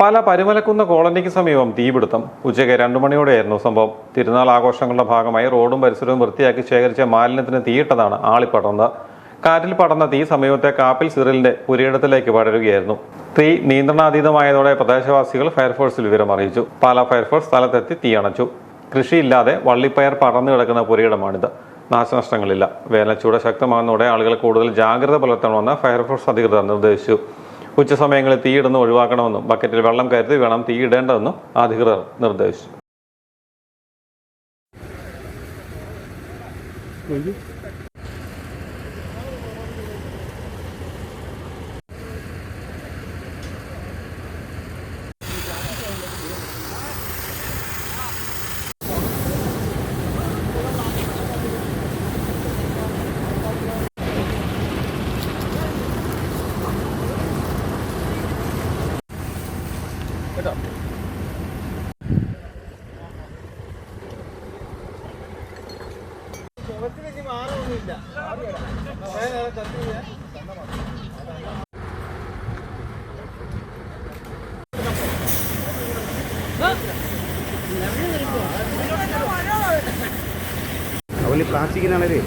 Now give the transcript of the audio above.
പല പരുമലക്കുന്ന കോളനിക്ക് സമീപം തീപിടുത്തം. ഉച്ചയ്ക്ക് രണ്ടു മണിയോടെയായിരുന്നു സംഭവം. തിരുനാൾ ആഘോഷങ്ങളുടെ ഭാഗമായി റോഡും പരിസരവും വൃത്തിയാക്കി ശേഖരിച്ച മാലിന്യത്തിന് തീയിട്ടതാണ് ആളിപ്പടർന്നത് കാറ്റിൽ പടർന്ന തീ സമീപത്തെ കാപ്പിൽ സിറിലിന്റെ പുരയിടത്തിലേക്ക് പടരുകയായിരുന്നു. തീ നിയന്ത്രണാതീതമായതോടെ പ്രദേശവാസികൾ ഫയർഫോഴ്സിൽ വിവരം അറിയിച്ചു. പാല ഫയർഫോഴ്സ് സ്ഥലത്തെത്തി തീയണച്ചു കൃഷിയില്ലാതെ വള്ളിപ്പയർ പടർന്നു കിടക്കുന്ന പുരയിടമാണിത്. നാശനഷ്ടങ്ങളില്ല. വേനൽച്ചൂട് ശക്തമാകുന്നതോടെ ആളുകൾ കൂടുതൽ ജാഗ്രത പുലർത്തണമെന്ന് ഫയർഫോഴ്സ് അധികൃതർ നിർദ്ദേശിച്ചു. ഉച്ചസമയങ്ങളിൽ തീയിടുന്ന ഒഴിവാക്കണമെന്നും ബക്കറ്റിൽ വെള്ളം കരുതി വേണം തീയിടേണ്ടതെന്നും അധികൃതർ നിർദ്ദേശിച്ചു. അതുപോലെ പ്ലാസ്റ്റിക്കിനാണല്ലേ?